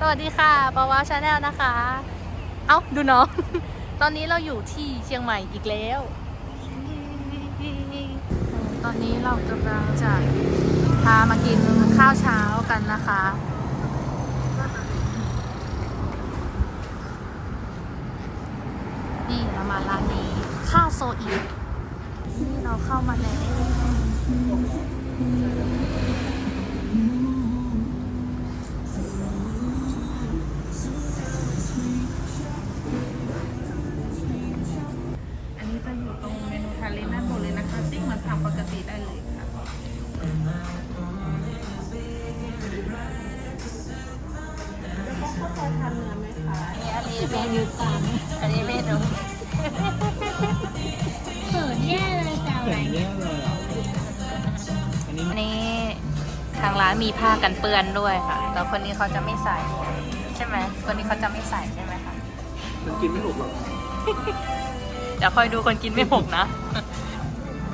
สวัสดีค่ะปาวาชาแนลนะคะ เอ้าดูน้อง ตอนนี้เราอยู่ที่เชียงใหม่อีกแล้ว ตอนนี้เรากำลังจะพามากินข้าวเช้ากันนะคะ นี่เรามาร้านนี้ข้าวโซอีนี่เราเข้ามาแล้ว กันเปื้อนด้วยค่ะ แต่คนนี้เขาจะไม่ใส่ ใช่ไหมคนนี้เขาจะไม่ใส่ใช่ไหมคะมันกินไม่หนุกหรอกเดี๋ยวคอยดูคนกินไม่หกนะ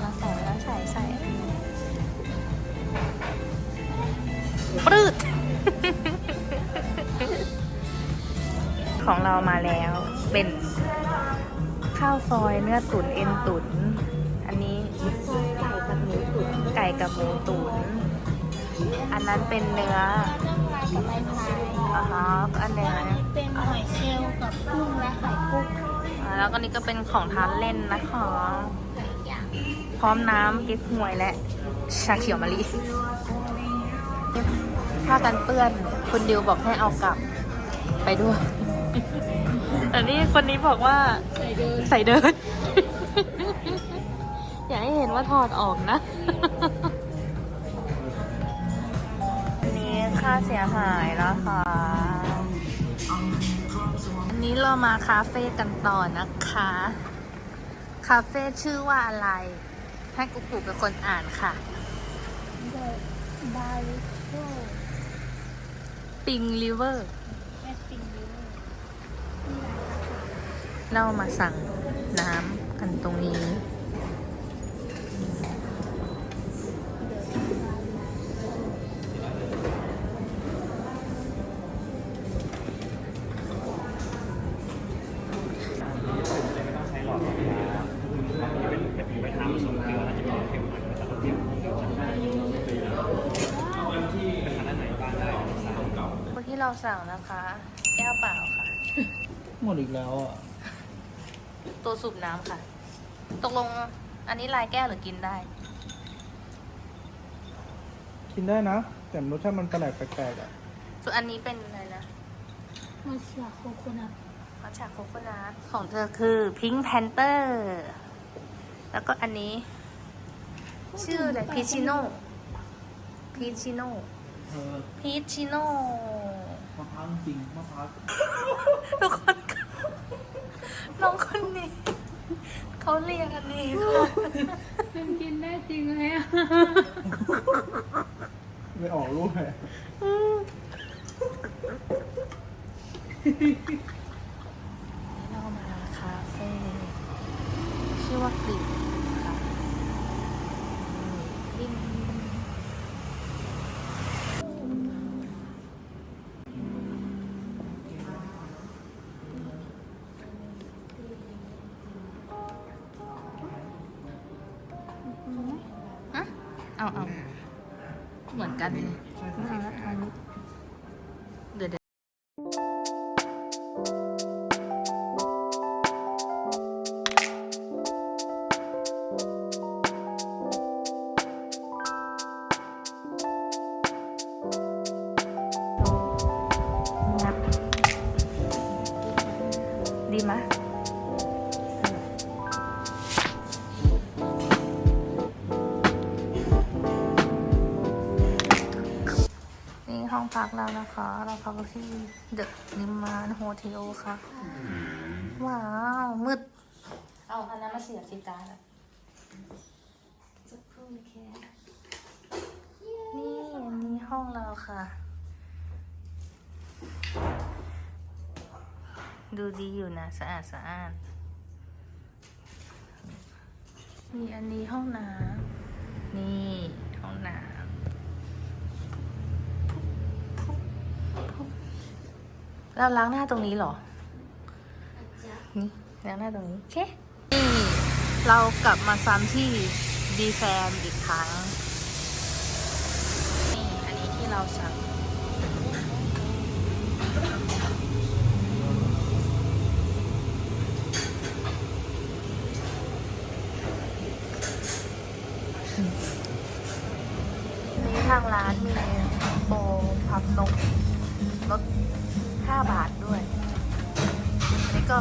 เราใส่แล้วใส่ใส่ปรืดของเรามาแล้วเป็นข้าวซอยเนื้อตุ๋นเอ็นตุ๋นอันนี้ซอยไก่กับหมูตุ๋นไก่กับหมูตุ๋น อันนั้นเป็นเนื้อเรื่องลายกับใบพายอ่าฮะอันเนี้ยอันนี้เป็นหอยเชลล์กับกุ้งและไข่กุ้งอ่าแล้วก็นี่ก็เป็นของทานเล่นนะคะหลายอย่างพร้อมน้ำเก๊กฮวยและชาเขียวมะลิผ้ากันเปื้อนคุณดิวบอกให้เอากลับไปด้วยแต่นี่คนนี้บอกว่าใส่เดินใส่เดินอยากให้เห็นว่าถอดออกนะ ค่าเสียหายนะคะ อันนี้เรามาคาเฟ่กันต่อนะคะ คาเฟ่ชื่อว่าอะไร ให้กุ๊กกุ๊กเป็นคนอ่านค่ะเดอะบาริสโตปิงริเวอร์แอปปิ้งยูเรามาสั่งน้ำกันตรงนี้ ไม่ต้องใช้หลอดน้ำยาเป็นเป็นไปทำผสมเกลือแล้วจะมีเค็มมันจะรสเค็มเป็นที่เป็นร้านไหนบ้างได้สามเก่า เมื่อที่เราสั่งนะคะ แก้วเปล่าค่ะ หมดอีกแล้วอะ ตัวสูบน้ำค่ะ ตกลงอันนี้ลายแก้วหรือกินได้ กินได้นะ แต่รสชาติมันแปลกแปลกๆอะ ส่วนอันนี้เป็นอะไรนะมาเชียโคโคนัทมัชชาโคโคนัทของเธอคือพิง k ์แพนเตอร์แล้วก็อันนี้ ชื่ออะไรพีชิโน่พีชิโน่เออพีชิโน่มะพร้าวจริงมะพร้าวทุกคนค่ะ น้องคนนี้ เขาเรียกอันนี้ค่ะมันกินได้จริงไหมอะไม่ออกรูปเลยเรามาคาเฟ่ชื่อว่ากลิ่น เหมือนกันเลย เราพักที่เดอะนิมมานโฮเทลค่ะ ว้าว มืด เอาอันนั้นมาเสียบสิการอะจะพูดแค่นี่อันนี้ห้องเราค่ะ ดูดีอยู่นะ สะอาดสะอาดมีอันนี้ห้องน้ำนี่ห้องน้ำ เราล้างหน้าตรงนี้เหรอ นี่ล้างหน้าตรงนี้โอเคนี่เรากลับมาซ้ำที่ดีแฟมอีกครั้ง นี่ อันนี้ที่เราสั่ง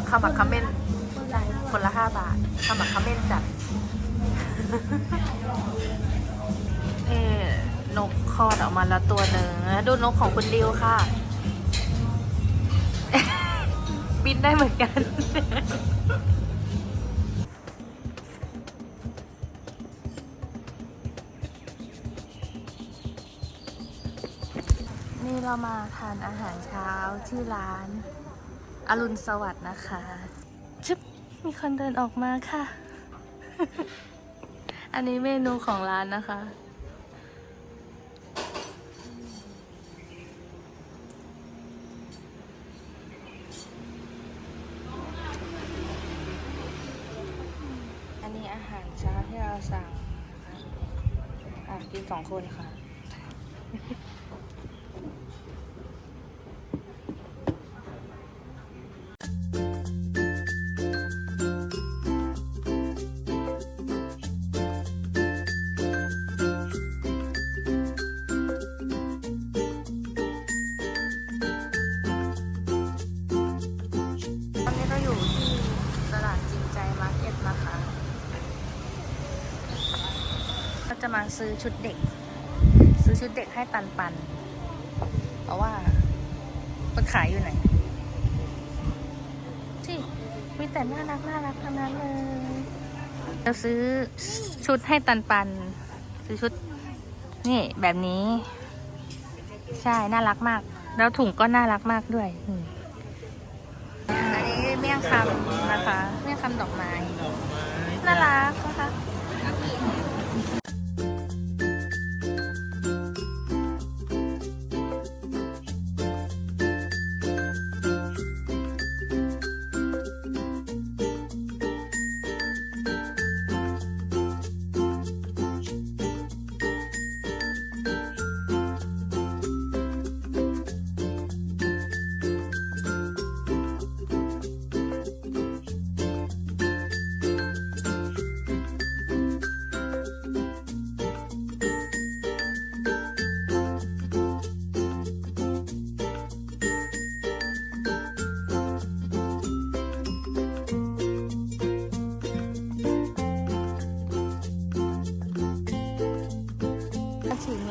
ขมักเขม้นคนละ5บาทขมักเขม้นจัดนี่นกคลอดออกมาแล้วตัวหนึ่งดูนกของคุณดิวค่ะ บินได้เหมือนกัน นี่เรามาทานอาหารเช้าที่ร้าน อรุณสวัสดิ์นะคะชึบมีคนเดินออกมาค่ะ อันนี้เมนูของร้านนะคะ อันนี้อาหารเช้าที่เราสั่งนะคะอะกินสองคนค่ะ จะมาซื้อชุดเด็ก ซื้อชุดเด็กให้ตันปัน เพราะว่ามันขายอยู่ไหน ที่มีแต่น่ารักน่ารักทั้งนั้นเลยเราซื้อชุดให้ตันปัน ซื้อชุด นี่แบบนี้ ใช่น่ารักมาก แล้วถุงก็น่ารักมากด้วยอันนี้เมี่ยงคำนะคะ เมี่ยงคำดอกไม้น่ารักนะคะ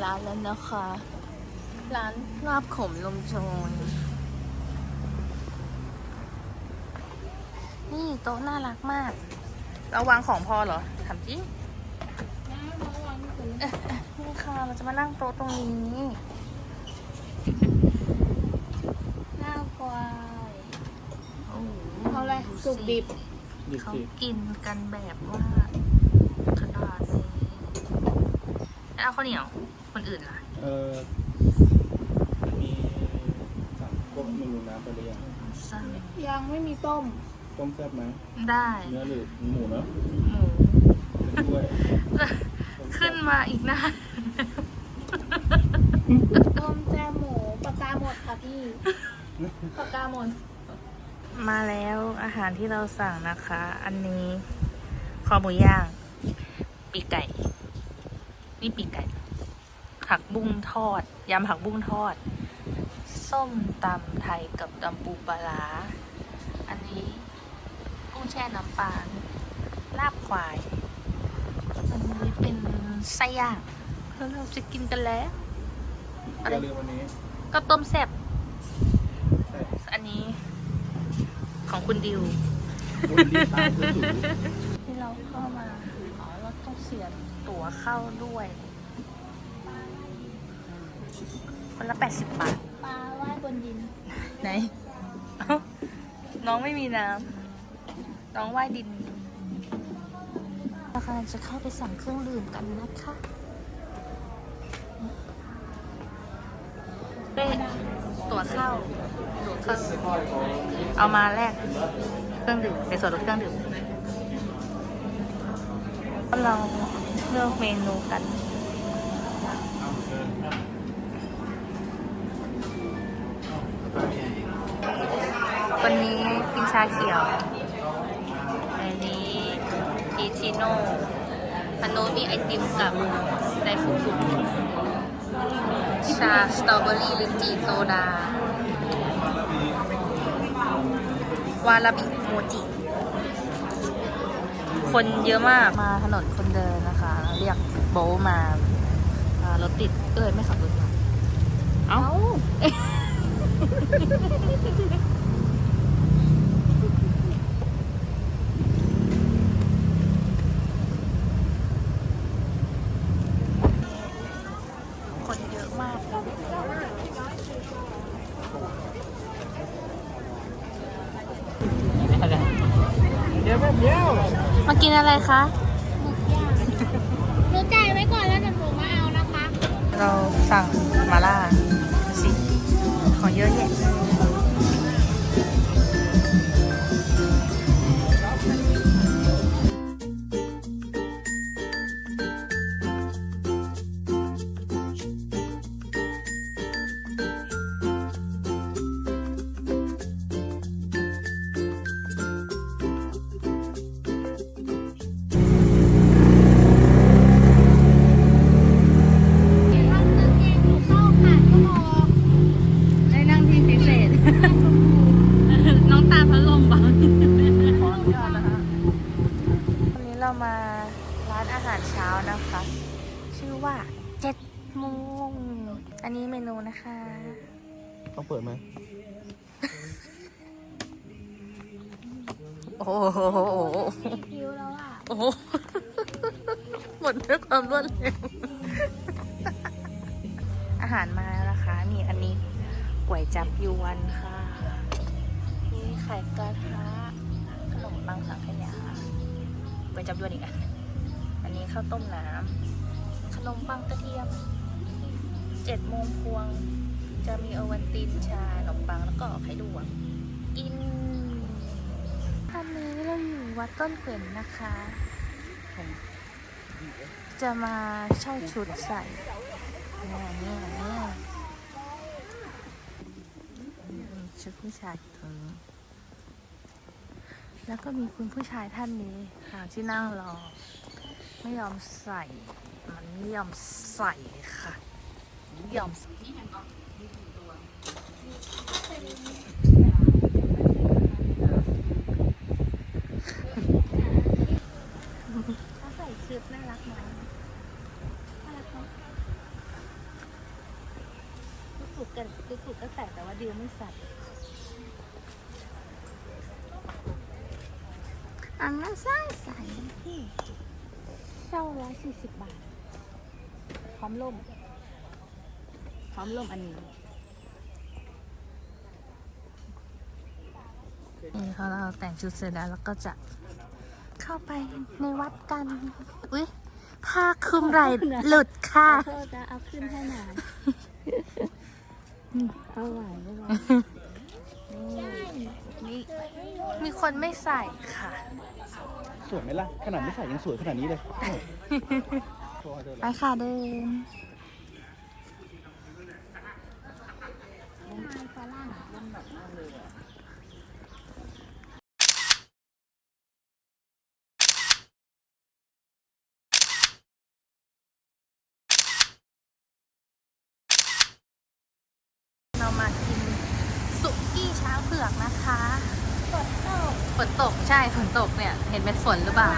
ร้านแล้วนะคะ ร้านลาบขมลมโชนนี่โต๊ะน่ารักมาก เราวางของพอเหรอถามจริงนี่ค่ะเราจะมานั่งโต๊ะตรงนี้น่ากลัวโอ้โหเอาอะไรสุกดิบเขากินกันแบบว่าขนาดนี้แล้วเอาข้าวเหนียว คนอื่นล่ะ เออมีสั่งพวกเมนูน้ำไปหรือยังสั่งยังไม่มีต้ม ต้มแซ่บไหมได้เนื้อหรือหมูเนาะหมูเป็นด้วยขึ้นมาอีกนะต้มแจ่หมูปากกาหมดค่ะพี่ปากกาหมด มาแล้วอาหารที่เราสั่งนะคะ อันนี้คอหมูย่าง ปีกไก่ นี่ปีกไก่ ผักบุ้งทอด ยำผักบุ้งทอด ส้มตำไทยกับตำปูปลาร้าอันนี้กุ้งแช่น้ำปลาลาบควาย อันนี้เป็นไส้ย่างแล้วเราจะกินกันแล้ว อะไรอย่าลืมวันนี้ก็ต้มแซ่บใช่อันนี้ ของคุณดิวบุญดีตามเพื่อสูงที่เราเข้ามา อ๋อ เราต้องเสียตั๋วเข้าด้วย คนละแปดสิบบาท ปลาว่ายบนดิน ไหนเอ้าน้องไม่มีน้ำ น้องว่ายดินเรากำลังจะเข้าไปสั่งเครื่องดื่มกันนะคะเป้ตั๋วตั๋วเข้า ตั๋วเข้า เอามาแลกเครื่องดื่มเป็นส่วนลดเครื่องดื่มเราเลือกเมนูกันวันาเขียว อันนี้พีชิโน่อันโน้นมีไอติมกับไดฟูกุชาสตรอเบอรี่ลิ้นจี่โซดา วาลาบิโมจิ คนเยอะมาก มาถนนคนเดินนะคะ เรียกโบทมาอ่ารถติด เอ้ย ไม่ขับรถมา เอ้า คนเยอะมากเลย เดี๋ยวแบบเดียว มากิน อะไรคะ เรามาร้านอาหารเช้านะคะ ชื่อว่าเจ็ดโมงอันนี้เมนูนะคะ ต้องเปิดไหมโอ้โหคิวแล้วอะโอ้โหหมดด้วยความรวดเร็ว อาหารมาแล้วนะคะ มีอันนี้ก๋วยจับยวนค่ะ มีไข่กระทะขนมปังสังขยา ก๋วยจับยวนอีกอันอันนี้ข้าวต้มน้ำขนมปังกระเทียมเจ็ดโมงพวง จะมีโอวันตินชาขนมปังแล้วก็ไข่ลวกกินตอนนี้เราอยู่วัดต้นเกวนนะคะ จะมาเช่าชุดใส่นี่นี่นี่ชุดผู้ชายตรงนี้ แล้วก็มีคุณผู้ชายท่านนี้ค่ะที่นั่งรอ ไม่ยอมใส่ มันไม่ยอมใส่ค่ะไม่ยอมใส่ 940 บาท พร้อมล่ม พร้อมล่มอันนี้นี่เขาเราแต่งชุดเสร็จแล้วเราก็จะเข้าไปในวัดกัน อุ๊ยผ้าคลุมไหล่หลุดค่ะขอโทะเอาขึ้นให้หน่อยเอาไหวไม่ไหวนี่มีคนไม่ใส่ค่ะ สวยไหมล่ะ ขนาดไม่ใส่ยังสวยขนาดนี้เลย ไปค่ะเดินเรามากินสุกี้ช้างเผือกนะคะกดเข้าฝนตกใช่ฝนตกเนี่ย เห็นเป็นฝนหรือเปล่า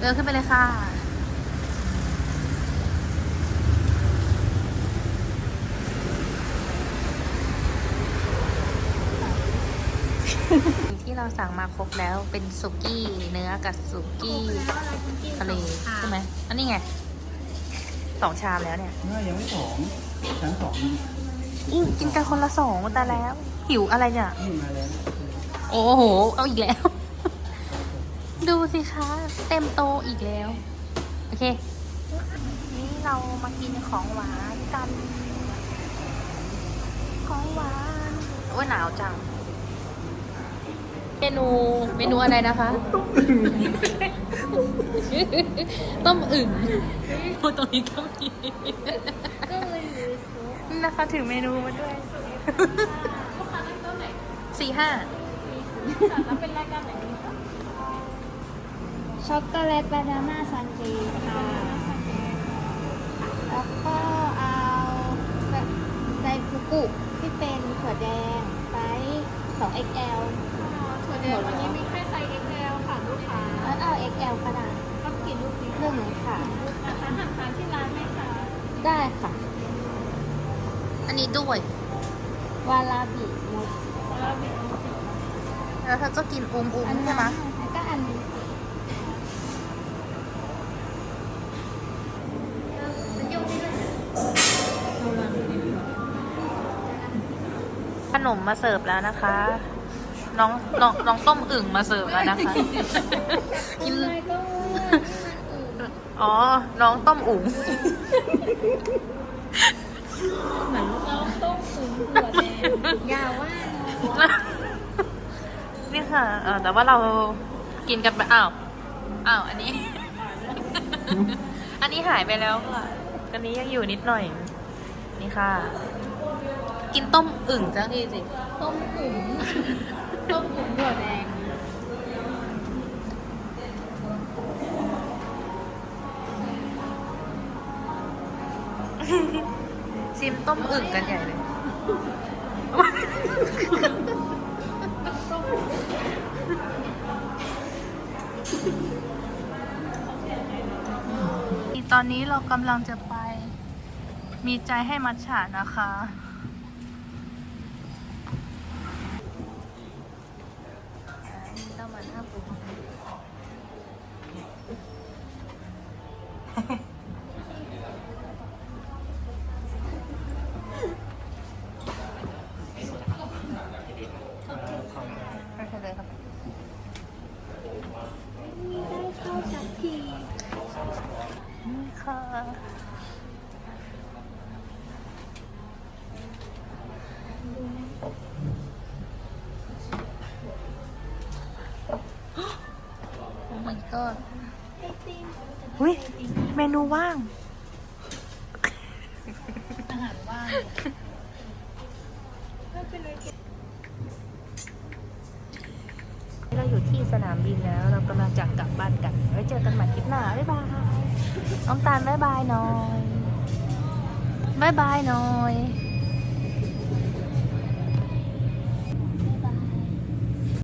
เดินขึ้นไปเลยค่ะ ที่เราสั่งมาครบแล้วเป็นสุกี้เนื้อกับสุกี้ทะเลใช่ไหมอันนี้ไงสองชามแล้วเนี่ยน่ายังไม่สองชั้นสองอู้กินกันคนละสองแต่แล้ว หิวอะไรเนี่ยนี่มาแล้วโอ้โห เอาอีกแล้ว ดูสิคะ เต็มโตอีกแล้ว โอเค นี่เรามากินของหวานกัน ของหวานอ้ยหนาวจัง เมนูเมนูอะไรนะคะ ต้มอึ่งโอ้ตรงนี้ก็มีก็เลยอยู่โต๊ะนี่นะคะถือเมนูมาด้วยสี่ห้าช็อกโกแลตบานาน่าซันเดย์ค่ะแล้วก็เอาไดฟุกุที่เป็นถั่วแดงไซส์ 2XL ถั่วแดงวันนี้มีแค่ไซส์ XL ค่ะลูกค้าแล้วเอา XL ก็ได้ต้องกินลูกนี้หนึ่งค่ะอาหารทานที่ร้านไหมคะได้ค่ะ อันนี้ด้วย วาลาบิโมจิแล้วเธอก็กินอุ้มอุ้มอันใช่นั้นไหมแล้วก็อันนี้ขนมมาเสิร์ฟแล้วนะคะ น้องน้องน้องต้มอึ่งมาเสิร์ฟแล้วนะคะกินอะไรก็ว่านี่มันอื่นอ๋อ น้องต้มอุ๋งเหมือนเราต้มถึงถั่วแดงอย่าว่าเนาะนี่ค่ะเออแต่ว่าเรากินกันไปอ้าวอ้าวอันนี้ อันนี้หายไปแล้วค่ะอันนี้ยังอยู่นิดหน่อย นี่ค่ะ กินต้มอึ่งจังทีสิต้มอุ๋ง ต้มอุ๋งถั่วแดงชิมต้มอึ่งกันใหญ่เลย ตอนนี้เรากำลังจะไป มีใจให้มัทฉะนะคะ ต้องมาท่าปุ๊บไปเฉลยครับ ได้เข้าสักที นี่ค่ะ โอ้ ก็อุ้ยเมนูว่าง อาหารว่างเราอยู่ที่สนามบินแล้ว เรากำลังจะกลับบ้านกัน ไว้เจอกันใหม่คลิปหน้า บ๊ายบายน้องตาลบ๊ายบายหน่อย บ๊ายบายหน่อย